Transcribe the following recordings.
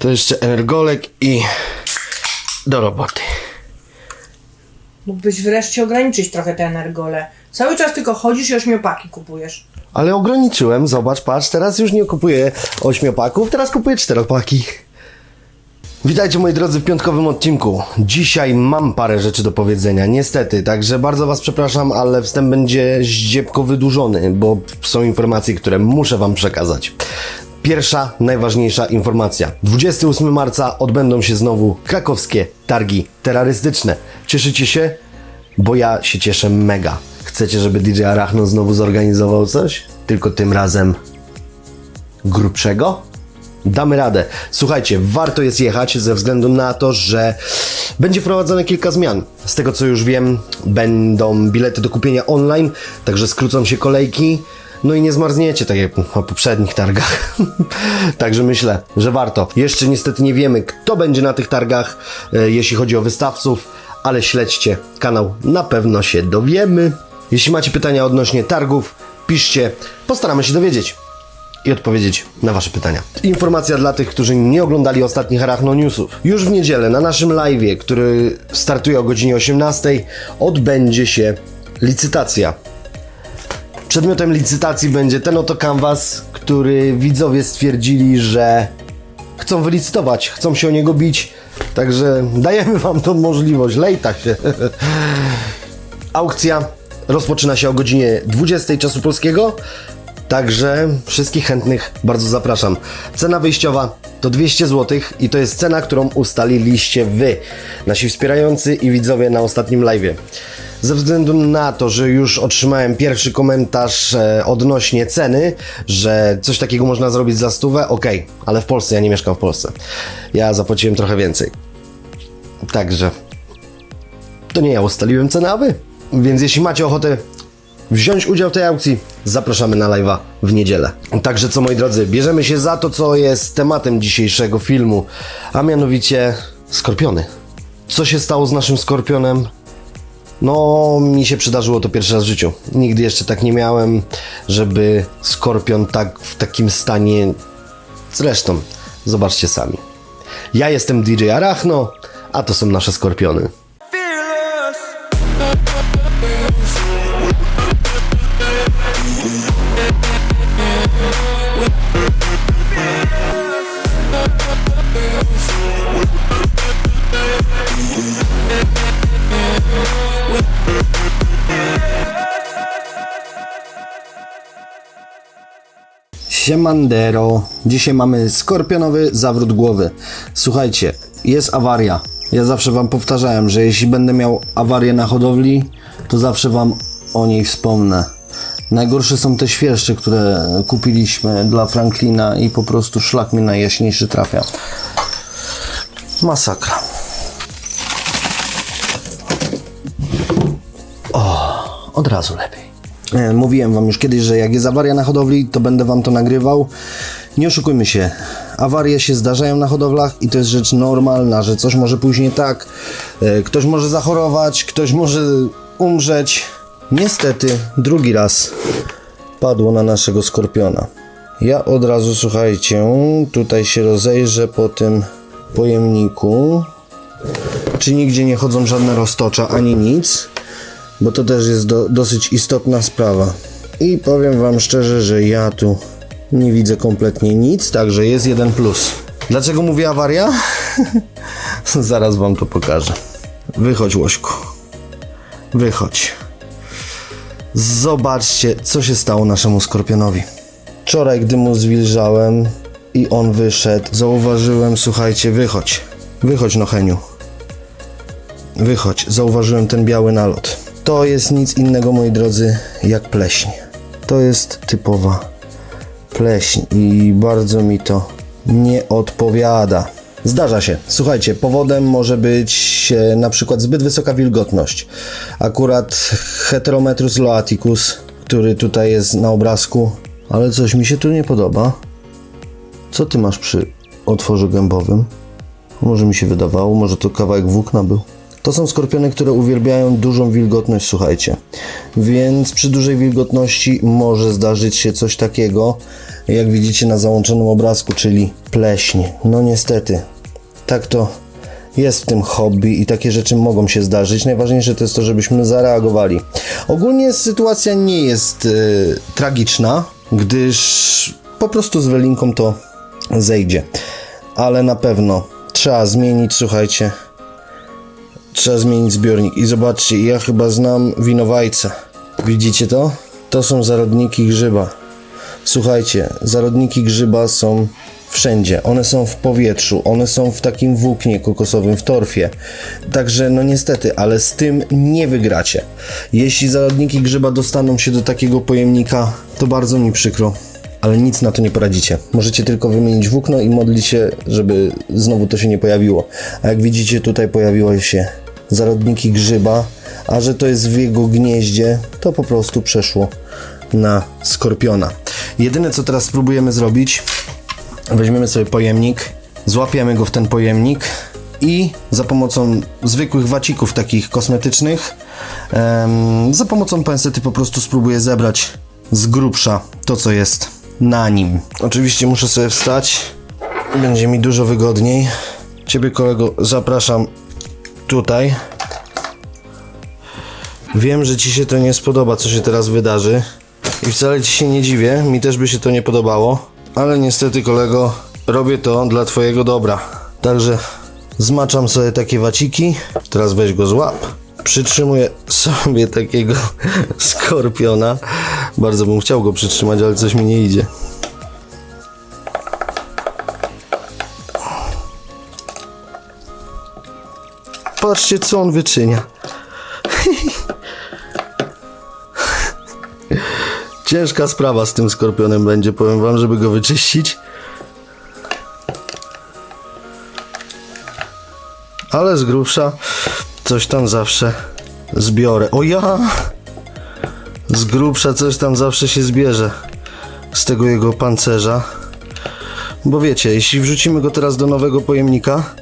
To jeszcze energolek i do roboty. Mógłbyś wreszcie ograniczyć trochę te energole. Cały czas tylko chodzisz i ośmiopaki kupujesz. Ale ograniczyłem, zobacz, patrz, teraz już nie kupuję ośmiopaków, teraz kupuję czteropaki. Witajcie moi drodzy w piątkowym odcinku. Dzisiaj mam parę rzeczy do powiedzenia, niestety, także bardzo was przepraszam, ale wstęp będzie zdziepko wydłużony, bo są informacje, które muszę wam przekazać. Pierwsza, najważniejsza informacja. 28 marca odbędą się znowu krakowskie targi terrorystyczne. Cieszycie się? Bo ja się cieszę mega. Chcecie, żeby DJ Arachno znowu zorganizował coś? Tylko tym razem grubszego? Damy radę. Słuchajcie, warto jest jechać ze względu na to, że będzie wprowadzone kilka zmian. Z tego co już wiem, będą bilety do kupienia online, także skrócą się kolejki. No i nie zmarzniecie, tak jak na poprzednich targach. Także myślę, że warto. Jeszcze niestety nie wiemy, kto będzie na tych targach, e, jeśli chodzi o wystawców, ale śledźcie kanał, na pewno się dowiemy. Jeśli macie pytania odnośnie targów, piszcie, postaramy się dowiedzieć i odpowiedzieć na Wasze pytania. Informacja dla tych, którzy nie oglądali ostatnich Arachno Newsów. Już w niedzielę na naszym live, który startuje o godzinie 18, odbędzie się licytacja. Przedmiotem licytacji będzie ten oto kanwas, który widzowie stwierdzili, że chcą wylicytować, chcą się o niego bić. Także dajemy Wam tą możliwość. Lejta się. Aukcja rozpoczyna się o godzinie 20 czasu polskiego. Także wszystkich chętnych bardzo zapraszam. Cena wyjściowa to 200 zł i to jest cena, którą ustaliliście Wy, nasi wspierający i widzowie na ostatnim live. Ze względu na to, że już otrzymałem pierwszy komentarz e, odnośnie ceny, że coś takiego można zrobić za stówę, okej, ale w Polsce, ja nie mieszkam w Polsce. Ja zapłaciłem trochę więcej. Także to nie ja ustaliłem cenę, a wy. Więc jeśli macie ochotę wziąć udział w tej aukcji, zapraszamy na live'a w niedzielę. Także co moi drodzy, bierzemy się za to, co jest tematem dzisiejszego filmu, a mianowicie skorpiony. Co się stało z naszym skorpionem? No, mi się przydarzyło to pierwszy raz w życiu. Nigdy jeszcze tak nie miałem, żeby skorpion tak w takim stanie. Zresztą, zobaczcie sami. Ja jestem DJ Arachno, a to są nasze skorpiony. Siemandero. Dzisiaj mamy skorpionowy zawrót głowy. Słuchajcie, jest awaria. Ja zawsze Wam powtarzałem, że jeśli będę miał awarię na hodowli, to zawsze Wam o niej wspomnę. Najgorsze są te świerszcze, które kupiliśmy dla Franklina i po prostu szlak mi najjaśniejszy trafia. Masakra. O, od razu lepiej. E, Mówiłem wam już kiedyś, że jak jest awaria na hodowli, to będę wam to nagrywał. Nie oszukujmy się, awarie się zdarzają na hodowlach i to jest rzecz normalna, że coś może pójść nie tak, e, ktoś może zachorować, ktoś może umrzeć. Niestety, drugi raz padło na naszego skorpiona. Ja od razu, słuchajcie, tutaj się rozejrzę po tym pojemniku, czy nigdzie nie chodzą żadne roztocza ani nic bo to też jest do, dosyć istotna sprawa. I powiem Wam szczerze, że ja tu nie widzę kompletnie nic, także jest jeden plus. Dlaczego mówię awaria? Zaraz Wam to pokażę. Wychodź, Łośku. Wychodź. Zobaczcie, co się stało naszemu skorpionowi. Wczoraj, gdy mu zwilżałem i on wyszedł, zauważyłem, słuchajcie, wychodź. Wychodź, Nocheniu. Wychodź, zauważyłem ten biały nalot. To jest nic innego, moi drodzy, jak pleśń. To jest typowa pleśń i bardzo mi to nie odpowiada. Zdarza się. Słuchajcie, powodem może być e, na przykład zbyt wysoka wilgotność. Akurat Heterometrus loaticus, który tutaj jest na obrazku, ale coś mi się tu nie podoba. Co ty masz przy otworze gębowym? Może mi się wydawało, może to kawałek włókna był. To są skorpiony, które uwielbiają dużą wilgotność, słuchajcie. Więc przy dużej wilgotności może zdarzyć się coś takiego, jak widzicie na załączonym obrazku, czyli pleśń. No niestety, tak to jest w tym hobby i takie rzeczy mogą się zdarzyć. Najważniejsze to jest to, żebyśmy zareagowali. Ogólnie sytuacja nie jest e, tragiczna, gdyż po prostu z welinką to zejdzie. Ale na pewno trzeba zmienić, słuchajcie, trzeba zmienić zbiornik. I zobaczcie, ja chyba znam winowajcę. Widzicie to? To są zarodniki grzyba. Słuchajcie, zarodniki grzyba są wszędzie. One są w powietrzu, one są w takim włóknie kokosowym, w torfie. Także, no niestety, ale z tym nie wygracie. Jeśli zarodniki grzyba dostaną się do takiego pojemnika, to bardzo mi przykro. Ale nic na to nie poradzicie. Możecie tylko wymienić włókno i modlić się, żeby znowu to się nie pojawiło. A jak widzicie, tutaj pojawiły się zarodniki grzyba, a że to jest w jego gnieździe, to po prostu przeszło na skorpiona. Jedyne co teraz spróbujemy zrobić, weźmiemy sobie pojemnik, złapiemy go w ten pojemnik i za pomocą zwykłych wacików takich kosmetycznych, em, za pomocą pensety po prostu spróbuję zebrać z grubsza to co jest na nim. Oczywiście muszę sobie wstać, będzie mi dużo wygodniej. Ciebie kolego zapraszam tutaj. Wiem, że ci się to nie spodoba, co się teraz wydarzy. I wcale ci się nie dziwię, mi też by się to nie podobało. Ale niestety, kolego, robię to dla twojego dobra. Także zmaczam sobie takie waciki. Teraz weź go złap. Przytrzymuję sobie takiego skorpiona. Bardzo bym chciał go przytrzymać, ale coś mi nie idzie. Patrzcie, co on wyczynia. Ciężka sprawa z tym skorpionem będzie, powiem wam, żeby go wyczyścić. Ale z grubsza coś tam zawsze zbiorę. O ja! Z grubsza coś tam zawsze się zbierze z tego jego pancerza. Bo wiecie, jeśli wrzucimy go teraz do nowego pojemnika,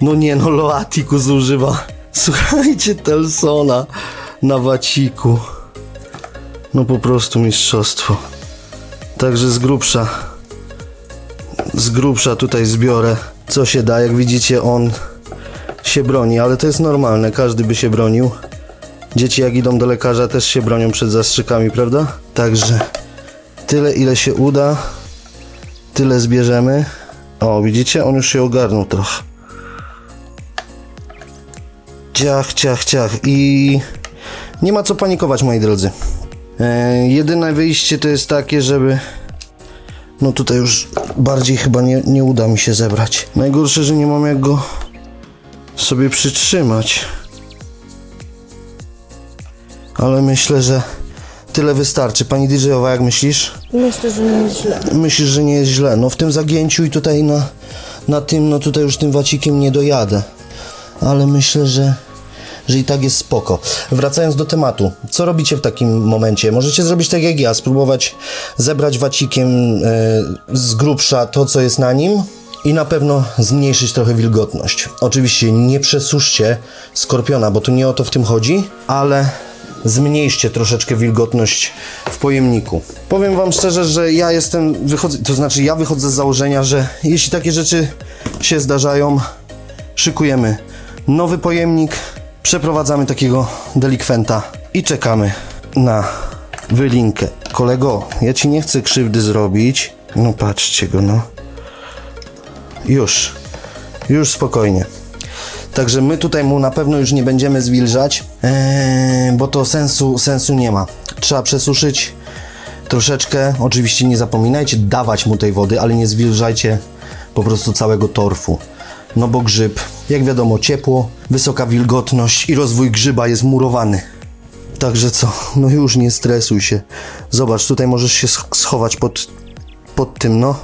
no nie no, Loatikus używa, słuchajcie, Telsona na waciku. No po prostu mistrzostwo. Także z grubsza, z grubsza tutaj zbiorę, co się da. Jak widzicie, on się broni, ale to jest normalne, każdy by się bronił. Dzieci jak idą do lekarza też się bronią przed zastrzykami, prawda? Także tyle ile się uda, tyle zbierzemy. O, widzicie? On już się ogarnął trochę. Ciach, ciach, ciach. I nie ma co panikować, moi drodzy. E, jedyne wyjście to jest takie, żeby. No tutaj już bardziej chyba nie, nie uda mi się zebrać. Najgorsze, że nie mam jak go sobie przytrzymać. Ale myślę, że tyle wystarczy. Pani DJ-owa, jak myślisz? Myślę, że nie jest źle. Myślisz, że nie jest źle. No w tym zagięciu i tutaj na, na tym, no tutaj już tym wacikiem nie dojadę. Ale myślę, że, że i tak jest spoko. Wracając do tematu, co robicie w takim momencie? Możecie zrobić tak jak ja, spróbować zebrać wacikiem e, z grubsza to, co jest na nim i na pewno zmniejszyć trochę wilgotność. Oczywiście nie przesuszcie skorpiona, bo tu nie o to w tym chodzi, ale zmniejszcie troszeczkę wilgotność w pojemniku. Powiem Wam szczerze, że ja jestem, wychodzę, to znaczy ja wychodzę z założenia, że jeśli takie rzeczy się zdarzają, szykujemy nowy pojemnik, przeprowadzamy takiego delikwenta i czekamy na wylinkę. Kolego, ja Ci nie chcę krzywdy zrobić. No patrzcie go, no. Już, już spokojnie. Także my tutaj mu na pewno już nie będziemy zwilżać, ee, bo to sensu, sensu nie ma. Trzeba przesuszyć troszeczkę. Oczywiście nie zapominajcie dawać mu tej wody, ale nie zwilżajcie po prostu całego torfu. No bo grzyb, jak wiadomo, ciepło, wysoka wilgotność i rozwój grzyba jest murowany. Także co, no już nie stresuj się. Zobacz, tutaj możesz się sch- schować pod, pod tym, no.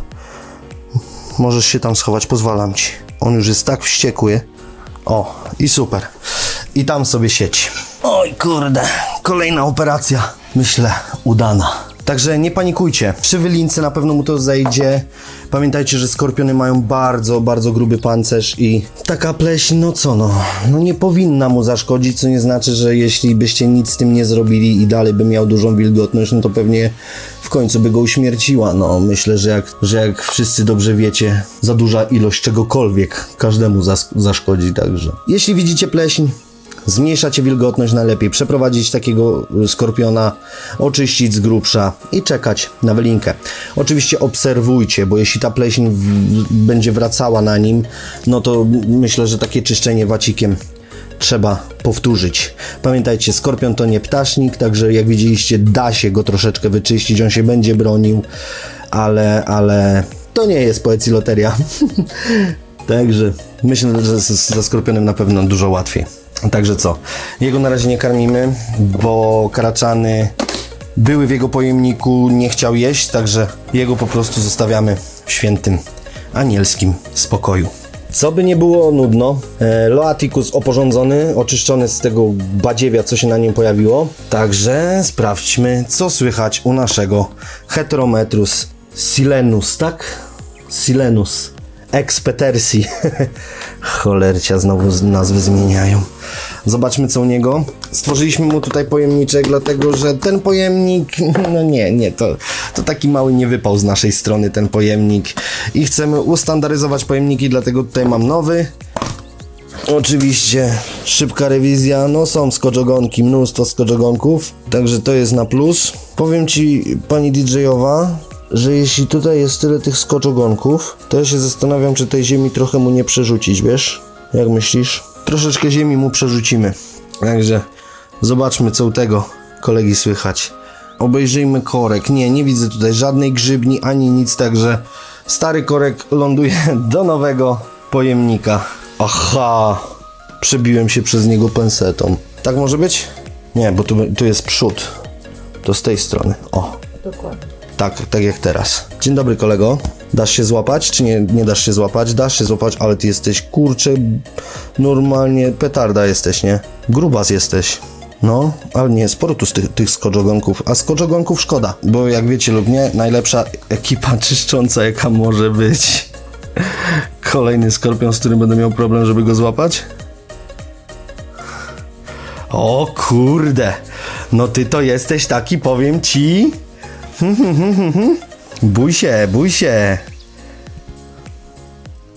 Możesz się tam schować, pozwalam ci. On już jest tak wściekły. O, i super. I tam sobie sieć. Oj kurde, kolejna operacja, myślę, udana. Także nie panikujcie. Przy wylince na pewno mu to zejdzie. Pamiętajcie, że skorpiony mają bardzo, bardzo gruby pancerz i taka pleśń, no co no, no nie powinna mu zaszkodzić, co nie znaczy, że jeśli byście nic z tym nie zrobili i dalej by miał dużą wilgotność, no to pewnie w końcu by go uśmierciła. No myślę, że jak, że jak wszyscy dobrze wiecie, za duża ilość czegokolwiek każdemu zas- zaszkodzi, także. Jeśli widzicie pleśń, Zmniejszacie wilgotność najlepiej, przeprowadzić takiego y, skorpiona, oczyścić z grubsza i czekać na wylinkę. Oczywiście obserwujcie, bo jeśli ta pleśń będzie wracała na nim, no to myślę, że takie czyszczenie wacikiem trzeba powtórzyć. Pamiętajcie, skorpion to nie ptasznik, także jak widzieliście, da się go troszeczkę wyczyścić, on się będzie bronił, ale, ale to nie jest poecji loteria. Także myślę, że ze skorpionem na pewno dużo łatwiej. Także co? Jego na razie nie karmimy, bo karaczany były w jego pojemniku, nie chciał jeść, także jego po prostu zostawiamy w świętym anielskim spokoju. Co by nie było nudno, e, Loaticus oporządzony, oczyszczony z tego badziewia, co się na nim pojawiło. Także sprawdźmy, co słychać u naszego Heterometrus silenus, tak? Silenus. Ex Petersi. Cholercia, znowu nazwy zmieniają. Zobaczmy co u niego. Stworzyliśmy mu tutaj pojemniczek, dlatego że ten pojemnik, no nie, nie, to, to taki mały nie wypał z naszej strony ten pojemnik. I chcemy ustandaryzować pojemniki, dlatego tutaj mam nowy. Oczywiście szybka rewizja, no są skoczogonki, mnóstwo skoczogonków, także to jest na plus. Powiem Ci, Pani DJ-owa, że jeśli tutaj jest tyle tych skoczogonków, to ja się zastanawiam, czy tej ziemi trochę mu nie przerzucić, wiesz? Jak myślisz? Troszeczkę ziemi mu przerzucimy. Także zobaczmy, co u tego kolegi słychać. Obejrzyjmy korek. Nie, nie widzę tutaj żadnej grzybni ani nic, także stary korek ląduje do nowego pojemnika. Aha, przebiłem się przez niego pensetą. Tak może być? Nie, bo tu, tu jest przód. To z tej strony. O, Dokładnie. Tak, tak jak teraz. Dzień dobry kolego. Dasz się złapać, czy nie, nie dasz się złapać? Dasz się złapać, ale ty jesteś kurczę, normalnie petarda jesteś, nie? Grubas jesteś. No, ale nie, sporo tu z tych, tych skoczogonków, a skoczogonków szkoda, bo jak wiecie lub nie, najlepsza ekipa czyszcząca jaka może być. Kolejny skorpion, z którym będę miał problem, żeby go złapać? O kurde, no ty to jesteś taki, powiem ci. Bój się, bój się.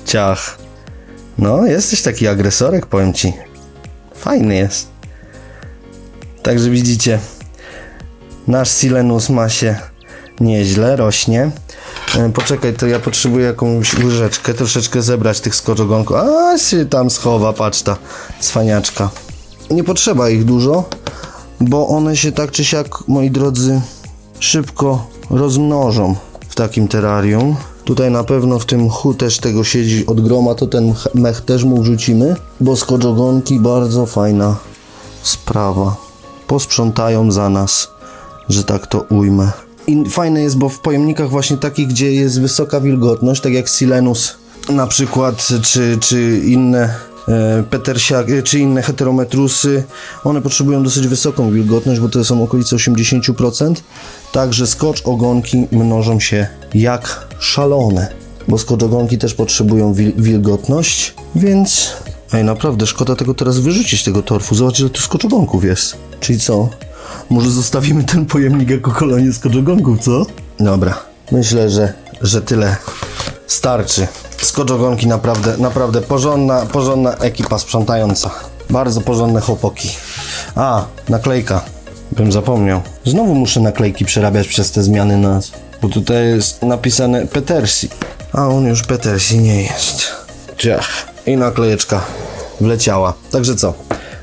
Ciach. No, jesteś taki agresorek, powiem ci. Fajny jest. Także widzicie, nasz Silenus ma się nieźle, rośnie. E, Poczekaj, to ja potrzebuję jakąś łyżeczkę, troszeczkę zebrać tych skoczogonków. A się tam schowa, patrz ta cwaniaczka. Nie potrzeba ich dużo, bo one się tak czy siak, moi drodzy, szybko rozmnożą w takim terrarium. Tutaj na pewno w tym mchu też tego siedzi od groma, to ten mech też mu wrzucimy, bo skoczogonki bardzo fajna sprawa. Posprzątają za nas, że tak to ujmę. I fajne jest, bo w pojemnikach właśnie takich, gdzie jest wysoka wilgotność, tak jak Silenus na przykład, czy, czy inne Petersiak, e, czy inne heterometrusy, one potrzebują dosyć wysoką wilgotność, bo to są okolice 80%. Także skocz ogonki mnożą się jak szalone, bo skocz ogonki też potrzebują wil- wilgotność, więc Ej, naprawdę, szkoda tego teraz wyrzucić, tego torfu. Zobacz, ile tu skoczogonków jest. Czyli co? Może zostawimy ten pojemnik jako kolonię skoczogonków, co? Dobra, myślę, że, że tyle starczy. Skoczogonki naprawdę, naprawdę porządna, porządna ekipa sprzątająca. Bardzo porządne chłopaki. A, naklejka. Bym zapomniał. Znowu muszę naklejki przerabiać przez te zmiany nazw. Bo tutaj jest napisane Petersi. A on już Petersi nie jest. Ciach. I naklejeczka wleciała. Także co?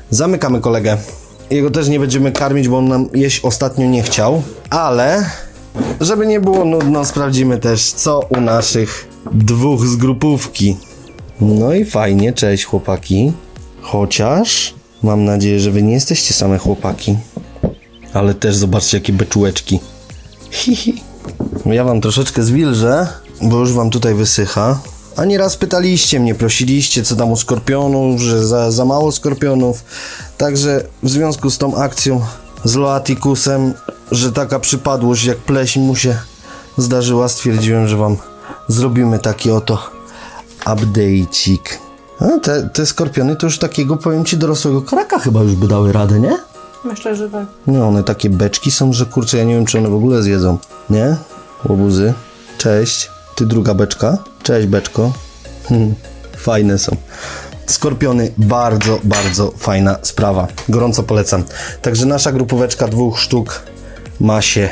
Zamykamy kolegę. Jego też nie będziemy karmić, bo on nam jeść ostatnio nie chciał. Ale, żeby nie było nudno, sprawdzimy też, co u naszych dwóch z grupówki. No i fajnie, cześć chłopaki. Chociaż mam nadzieję, że wy nie jesteście same chłopaki. Ale też zobaczcie, jakie beczułeczki. Hihi. Ja wam troszeczkę zwilżę, bo już wam tutaj wysycha. A nieraz pytaliście mnie, prosiliście, co tam u skorpionów, że za, za mało skorpionów. Także w związku z tą akcją z Loaticusem że taka przypadłość jak pleśń mu się zdarzyła, stwierdziłem, że wam zrobimy taki oto update'cik. A te, te skorpiony to już takiego, powiem ci, dorosłego kraka chyba już by dały radę, nie? Myślę, że tak. No, one takie beczki są, że kurczę, ja nie wiem, czy one w ogóle zjedzą. Nie? Łobuzy. Cześć. Ty druga beczka. Cześć, beczko. Hmm, Fajne są. Skorpiony, bardzo, bardzo fajna sprawa. Gorąco polecam. Także nasza grupóweczka dwóch sztuk ma się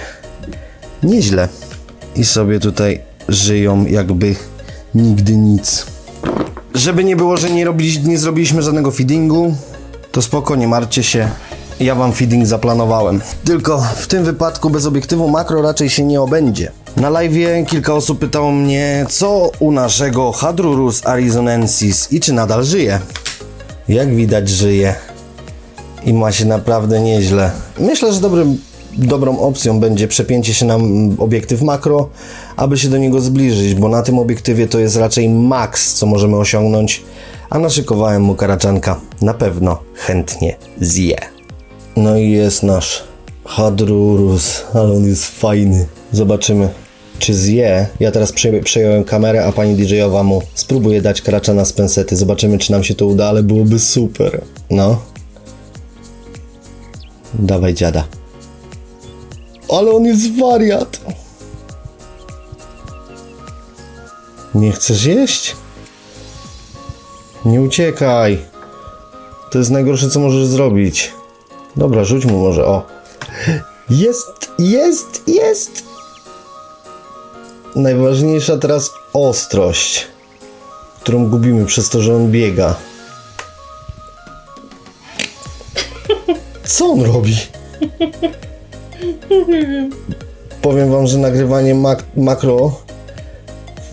nieźle. I sobie tutaj żyją jakby nigdy nic. Żeby nie było, że nie, robili, nie zrobiliśmy żadnego feedingu, to spoko, nie martwcie się. Ja wam feeding zaplanowałem. Tylko w tym wypadku bez obiektywu makro raczej się nie obędzie. Na live kilka osób pytało mnie, co u naszego Hadrurus arizonensis i czy nadal żyje. Jak widać, żyje. I ma się naprawdę nieźle. Myślę, że dobrym, dobrą opcją będzie przepięcie się na obiektyw makro, aby się do niego zbliżyć, bo na tym obiektywie to jest raczej maks, co możemy osiągnąć, a naszykowałem mu karaczanka. Na pewno chętnie zje. No i jest nasz Hadrurus, ale on jest fajny. Zobaczymy, czy zje. Ja teraz prze, przejąłem kamerę, a pani DJ-owa mu spróbuje dać kraczana z pensety. Zobaczymy, czy nam się to uda, ale byłoby super. No. Dawaj dziada. Ale on jest wariat. Nie chcesz jeść? Nie uciekaj. To jest najgorsze, co możesz zrobić. Dobra, rzuć mu może, o. Jest, jest, jest! Najważniejsza teraz ostrość, którą gubimy przez to, że on biega. Co on robi? Powiem wam, że nagrywanie mak- makro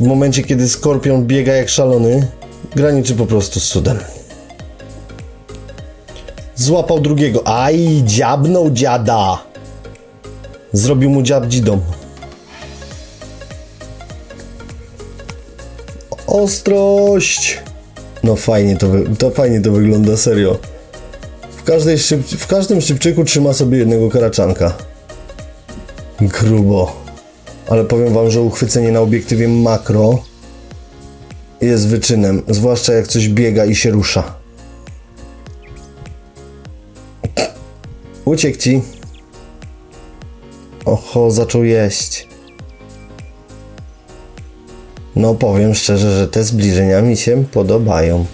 w momencie, kiedy skorpion biega jak szalony, graniczy po prostu z cudem. Złapał drugiego. Aj, dziabnął dziada. Zrobił mu dziab dzidą. Ostrość. No fajnie to, to fajnie to wygląda, serio. W, każdej szyb, w każdym szybczyku trzyma sobie jednego karaczanka. Grubo. Ale powiem wam, że uchwycenie na obiektywie makro jest wyczynem. Zwłaszcza jak coś biega i się rusza. Uciekł ci. Oho, zaczął jeść. No powiem szczerze, że te zbliżenia mi się podobają.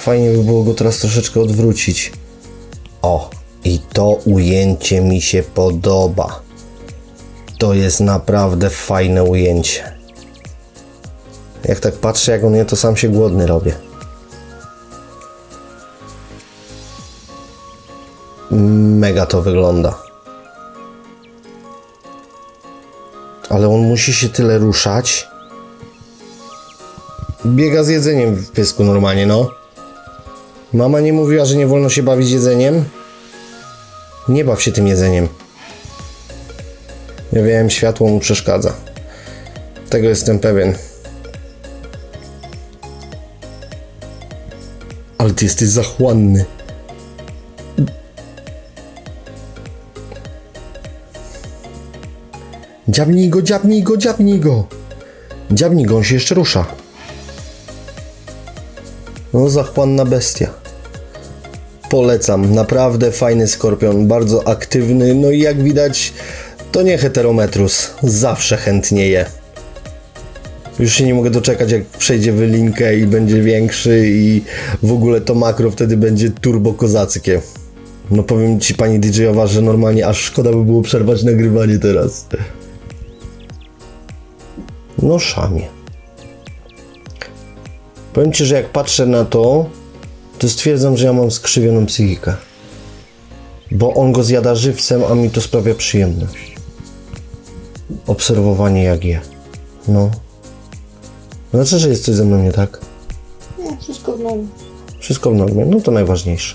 Fajnie by było go teraz troszeczkę odwrócić. O, i to ujęcie mi się podoba. To jest naprawdę fajne ujęcie. Jak tak patrzę, jak on je, to sam się głodny robię. Mega to wygląda. Ale on musi się tyle ruszać. Biega z jedzeniem w pysku normalnie, no. Mama nie mówiła, że nie wolno się bawić jedzeniem? Nie baw się tym jedzeniem. Ja wiem, światło mu przeszkadza. Tego jestem pewien. Ale ty jesteś zachłanny. Dziabnij go, dziabnij go, dziabnij go. Dziabnij go, on się jeszcze rusza. No, zachłanna bestia. Polecam, naprawdę fajny skorpion, bardzo aktywny, no i jak widać, to nie heterometrus, zawsze chętnie je. Już się nie mogę doczekać, jak przejdzie wylinkę i będzie większy i w ogóle to makro wtedy będzie turbo kozackie. No powiem ci pani DJ-owa, że normalnie aż szkoda by było przerwać nagrywanie teraz. No szamie. Powiem ci, że jak patrzę na to, to stwierdzam, że ja mam skrzywioną psychikę. Bo on go zjada żywcem, a mi to sprawia przyjemność. Obserwowanie jak je. No. Znaczy, że jest coś ze mną nie tak. No, wszystko w normie. Wszystko w normie, no to najważniejsze.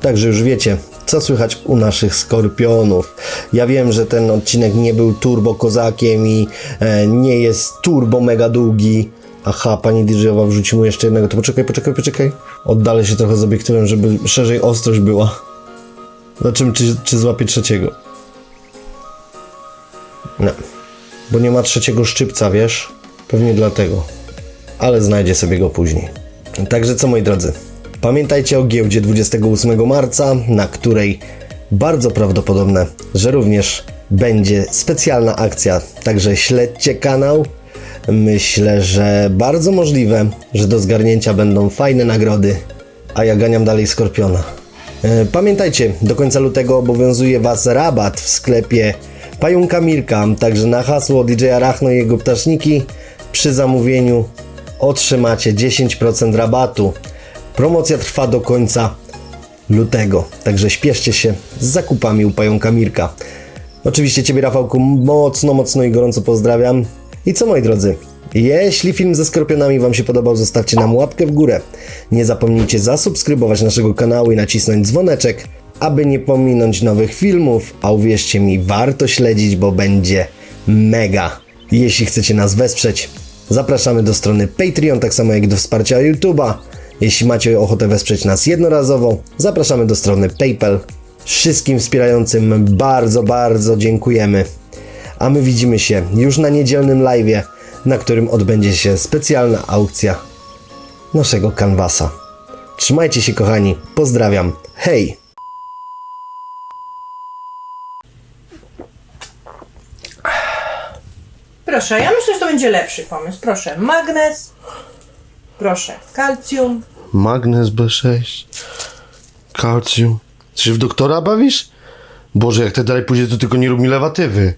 Także już wiecie, co słychać u naszych skorpionów. Ja wiem, że ten odcinek nie był turbo kozakiem i e, nie jest turbo mega długi. Aha, pani DJ-owa wrzuci mu jeszcze jednego. To poczekaj, poczekaj, poczekaj. Oddalę się trochę z obiektywem, żeby szerzej ostrość była. Zobaczymy, czy, czy złapie trzeciego. No, bo nie ma trzeciego szczypca, wiesz? Pewnie dlatego. Ale znajdzie sobie go później. Także co moi drodzy, pamiętajcie o giełdzie 28 marca, na której bardzo prawdopodobne, że również będzie specjalna akcja. Także śledźcie kanał. Myślę, że bardzo możliwe, że do zgarnięcia będą fajne nagrody, a ja ganiam dalej Skorpiona. E, Pamiętajcie, do końca lutego obowiązuje Was rabat w sklepie Pająka Mirka, także na hasło DJ Arachno i jego ptaszniki przy zamówieniu otrzymacie 10% rabatu. Promocja trwa do końca lutego, także śpieszcie się z zakupami u Pająka Mirka. Oczywiście Ciebie Rafałku mocno, mocno i gorąco pozdrawiam. I co moi drodzy, jeśli film ze skorpionami Wam się podobał, zostawcie nam łapkę w górę. Nie zapomnijcie zasubskrybować naszego kanału i nacisnąć dzwoneczek, aby nie pominąć nowych filmów, a uwierzcie mi, warto śledzić, bo będzie mega. Jeśli chcecie nas wesprzeć, zapraszamy do strony Patreon, tak samo jak do wsparcia YouTube'a. Jeśli macie ochotę wesprzeć nas jednorazowo, zapraszamy do strony PayPal. Wszystkim wspierającym bardzo, bardzo dziękujemy. A my widzimy się już na niedzielnym live'ie, na którym odbędzie się specjalna aukcja naszego kanwasa. Trzymajcie się kochani, pozdrawiam, hej! Proszę, ja myślę, że to będzie lepszy pomysł. Proszę, magnez. Proszę, kalcium. Magnez B6, kalcium. Czy się w doktora bawisz? Boże, jak ty dalej pójdzie, to tylko nie rób mi lewatywy.